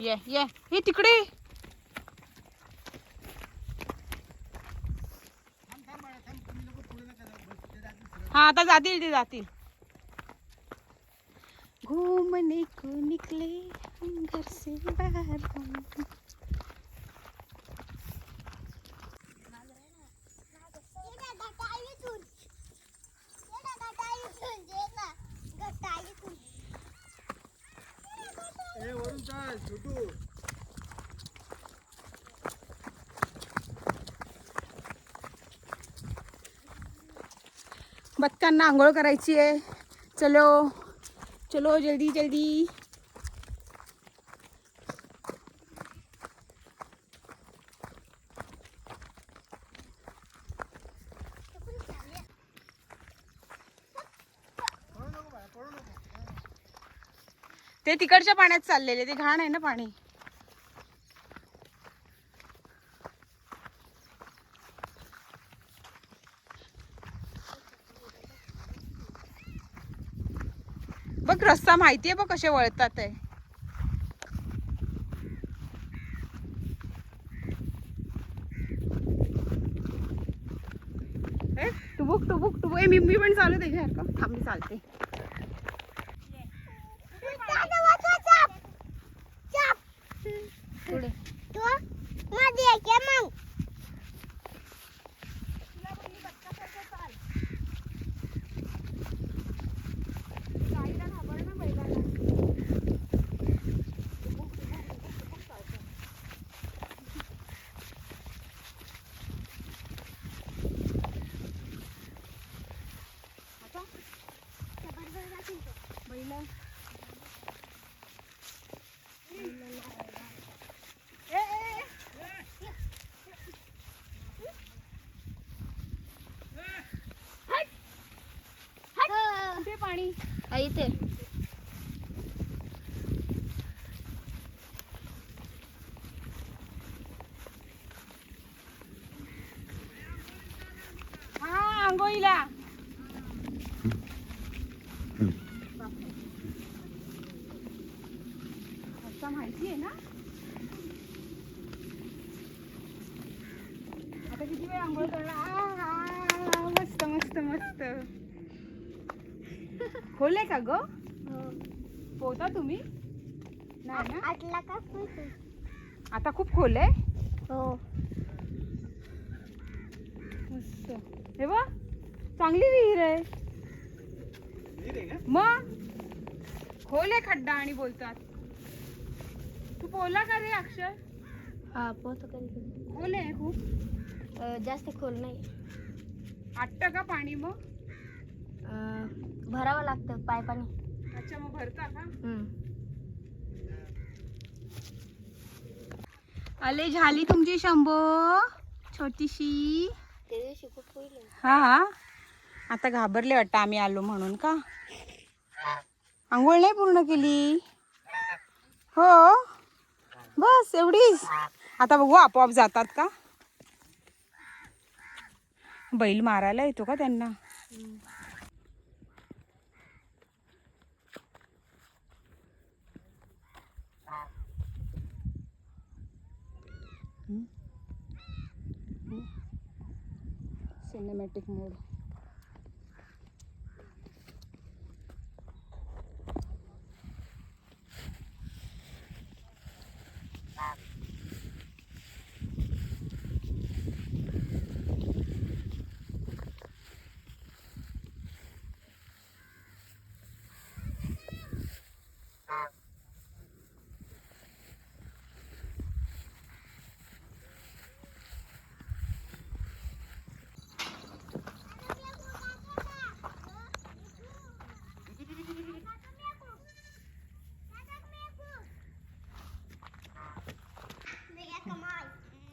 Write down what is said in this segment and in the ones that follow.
ये ये हे तिकडे. हा आता जातील ते जातील. घूमने को निकले घर से बाहर वरून बदकांना आंघोळ करायची आहे. चलो चलो जल्दी जल्दी पळू नको बाळा पळू नको ते तिकडच्या पाण्यात चाललेले ते घाण आहे ना पाणी. बघ रस्ता माहितीये बघ कसे वळतात आहे टुबुक टुबुक टुबुक. ए मी मी पण चालू त्याच्यासारखं थांबी चालते. पुढे इथे हा आंघोळीला आता माहिती आहे ना आता किती वेळ आंघोळ करणार आ, आ, मस्त मस्त मस्त खोले का ग? पोहता तुम्ही? नाही ना? आटला का आता खूप खोल आहे हो. मस्त. हे बघ चांगली विहीर आहे. मग? खोल आहे खड्डा आणि बोलतात. तू बोलला का रे अक्षर हा पोहतो कधी खोल आहे खूप. जास्त खोल नाही. आटत का पाणी मग? भरावं लागतं पायपाने अच्छा मग भरता का. आले झाली तुमची शंभो छोटीशी. हा हा. आता घाबरले वाटतं आम्ही आलो म्हणून का? आंघोळ नाही पूर्ण केली? हो? बस एवढीच. आता बघू आपोआप जातात का? बैल मारायला येतो का त्यांना? సినిమాటిక్ మూడు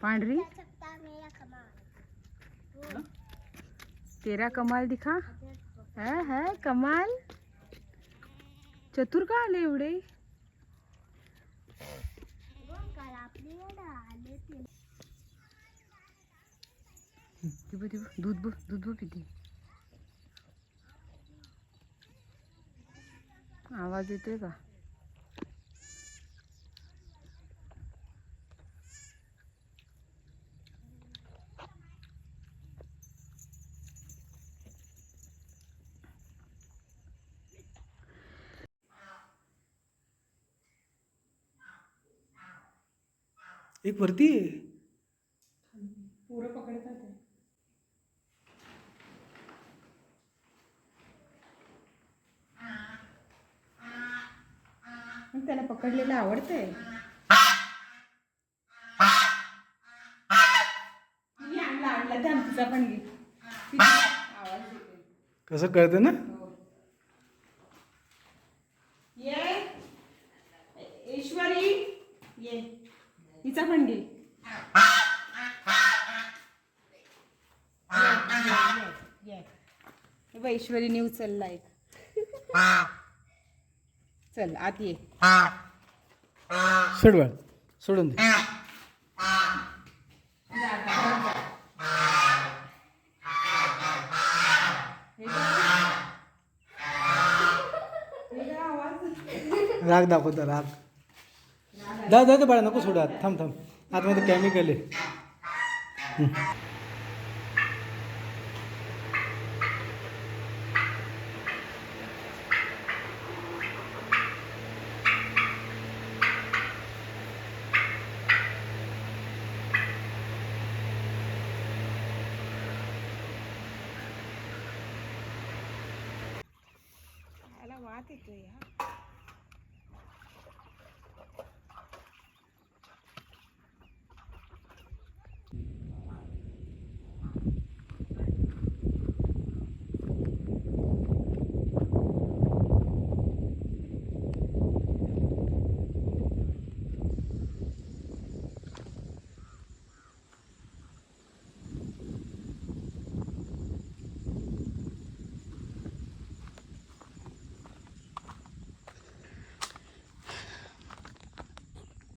पांढरी? तेरा कमाल दिखा. है है कमाल. चतुर का आले एवढे? दूध ब दूध बघ आवाज येतोय का? एक वरती आहे पोरं पकडतात. मग त्याला पकडलेलं आवडतंय आणला आणला त्या तिचा पण घे ती. कसं कळतं ना हो. ये ईश्वरी ये तिचा पण घे ये, ये, उचलला एक. चल आत ये. सोड बाळ सोडून दे. राग दाखवतो राग. दा दा ते बाळा नको सोडा आत. थांब थांब. आतमध्ये केमिकल आहे. खायला येतोय हा.